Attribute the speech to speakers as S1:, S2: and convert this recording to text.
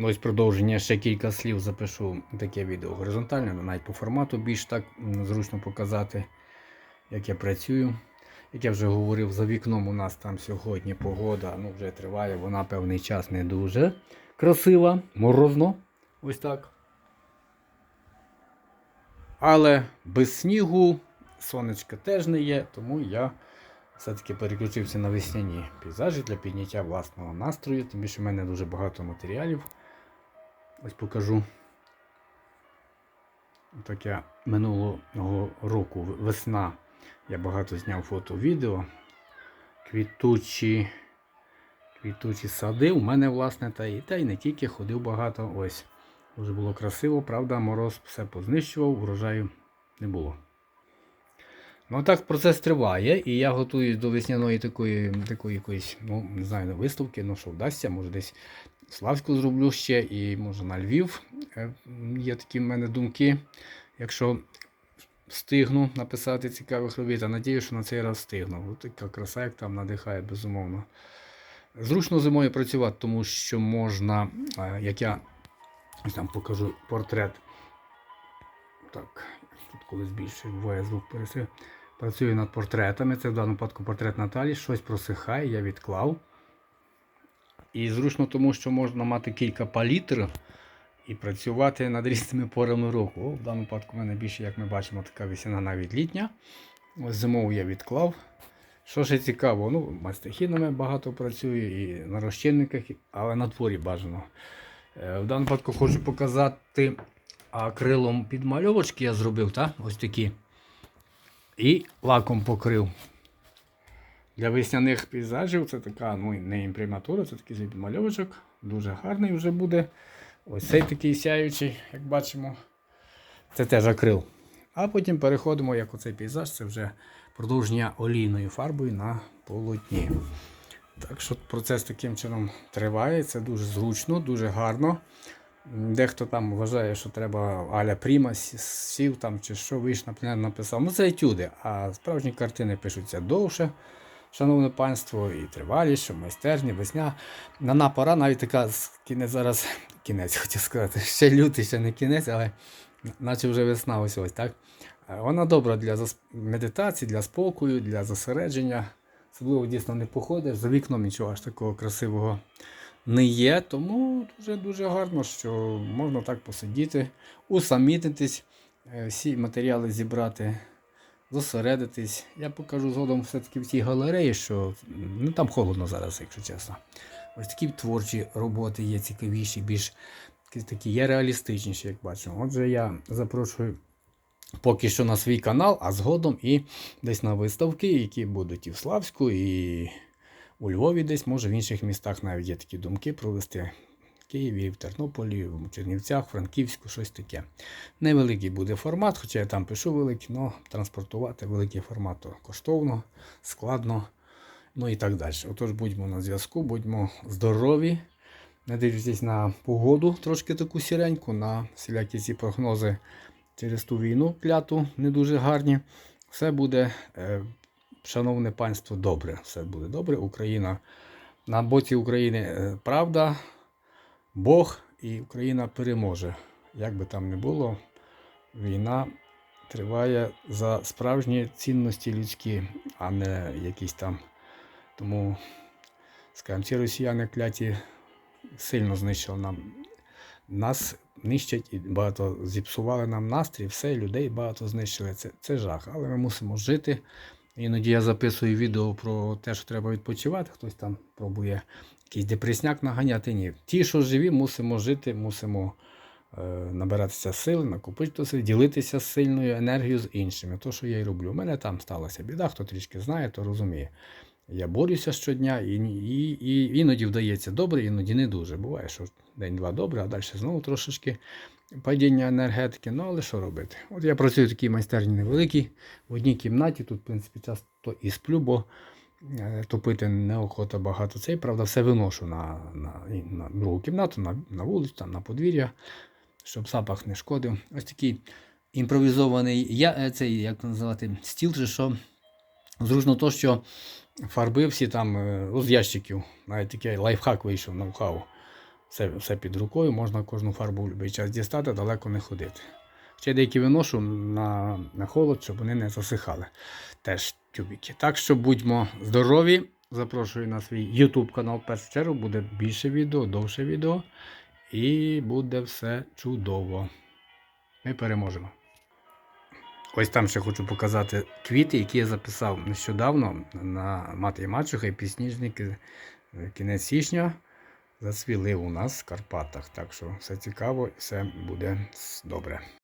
S1: Ну, ось продовження ще кілька слів запишу таке відео горизонтальне, навіть по формату більш так зручно показати, як я працюю. Як я вже говорив, за вікном у нас там сьогодні погода ну, вже триває, вона певний час не дуже красива, морозно. Ось так. Але без снігу сонечка теж не є, тому я все-таки переключився на весняні пейзажі для підняття власного настрою. Тим більше в мене дуже багато матеріалів. Ось покажу. Так я минулого року весна. Я багато зняв фото відео. Квітучі, квітучі сади. У мене, власне, та і, та й не тільки ходив багато. Ось. Дуже було красиво, правда, мороз все познищував, урожаю не було. Ну так процес триває, і я готуюсь до весняної такої, такої якоїсь, ну, не знаю, виставки, ну що вдасться, може десь Славську зроблю ще, і може на Львів. Е, Є такі в мене думки. Якщо встигну написати цікавих робіт, а надію, що на цей раз встигну. Ось така краса, як там надихає, безумовно. Зручно зимою працювати, тому що можна, е, як я там покажу портрет. Так, тут коли збільшую, буває звук пересив. Працюю над портретами. Це в даному випадку портрет Наталі. Щось просихає, я відклав. І зручно тому, що можна мати кілька палітр і працювати над різними порами року. В даному випадку в мене більше, як ми бачимо, така весняна навіть літня. Зимову я відклав. Що ще цікаво, ну, мастихінами багато працюю і на розчинниках, але на творі бажано. Е, В даному випадку хочу показати акрилом підмальовочки я зробив, так? ось такі. І лаком покрив. Для весняних пейзажів це така ну, не імприматура, це такий підмальовочок. Дуже гарний вже буде. Ось цей такий сяючий, як бачимо. Це теж акрил. А потім переходимо, як оцей пейзаж, це вже продовження олійною фарбою на полотні. Так що процес таким чином триває, це дуже зручно, дуже гарно. Дехто там вважає, що треба аля Пріма сів там чи що пленер написав. Ну це етюди, а справжні картини пишуться довше, шановне панство, і триваліше, майстерні, весня. Нана пора, навіть така кінець зараз, кінець хотів сказати, ще лютий, ще не кінець, але наче вже весна ось ось, так? Е, Вона добра для медитації, для спокою, для зосередження. Особливо дійсно не походиш, за вікном нічого аж такого красивого не є. Тому дуже-дуже гарно, що можна так посидіти, усамітнитись, е, всі матеріали зібрати, зосередитись. Я покажу згодом все-таки в тій галереї, що ну, там холодно зараз, якщо чесно. Ось такі творчі роботи є цікавіші, більш такі є реалістичніші, як бачимо. Отже, я запрошую поки що на свій канал, а згодом і десь на виставки, які будуть і в Славську, і у Львові десь, може в інших містах навіть є такі думки провести. Києві, в Тернополі, в Чернівцях, Франківську, щось таке. Невеликий буде формат, хоча я там пишу великий, але транспортувати великий формат то коштовно, складно, ну і так далі. Отож, будьмо на зв'язку, будьмо здорові. Не дивлячись на погоду, трошки таку сіреньку, на всілякі ці прогнози через ту війну кляту не дуже гарні. Все буде, е, шановне панство, добре. Все буде добре. Україна на боці України е, правда, Бог і Україна переможе. Як би там не було, війна триває за справжні цінності людські, а не якісь там. Тому, скажімо, ці росіяни кляті сильно знищили нам нас нищать і багато зіпсували нам настрій, все, людей багато знищили. Це, це жах. Але ми мусимо жити. Іноді я записую відео про те, що треба відпочивати. Хтось там пробує якийсь депресняк наганяти. Ні. Ті, що живі, мусимо жити, мусимо е, набиратися сил, накопичити, ділитися сильною енергією з іншими. То, що я і роблю. У мене там сталася біда, хто трішки знає, то розуміє. Я борюся щодня, і, і, і іноді вдається добре, іноді не дуже. Буває, що день-два добре, а далі знову трошечки падіння енергетики. Ну, але що робити? От я працюю в такій майстерні невеликій, в одній кімнаті, тут, в принципі, часто і сплю, бо е, топити неохота багато цей, правда, все виношу на, на, на другу кімнату, на, на вулицю, там, на подвір'я, щоб запах не шкодив. Ось такий імпровізований, я, е, цей, як називати, стіл, чи що. Зручно то, що фарби всі там е, ну, з ящиків, навіть такий лайфхак вийшов ноу-хау. Все, все під рукою, можна кожну фарбу в будь-який час дістати, далеко не ходити. Ще деякі виношу на, на холод, щоб вони не засихали. Теж тюбики. Так що будьмо здорові. Запрошую на свій YouTube канал в першу чергу. Буде більше відео, довше відео. І буде все чудово. Ми переможемо. Ось там ще хочу показати квіти, які я записав нещодавно на мати і мачуха і підсніжники. Кінець січня зацвіли у нас в Карпатах. Так що все цікаво і все буде добре.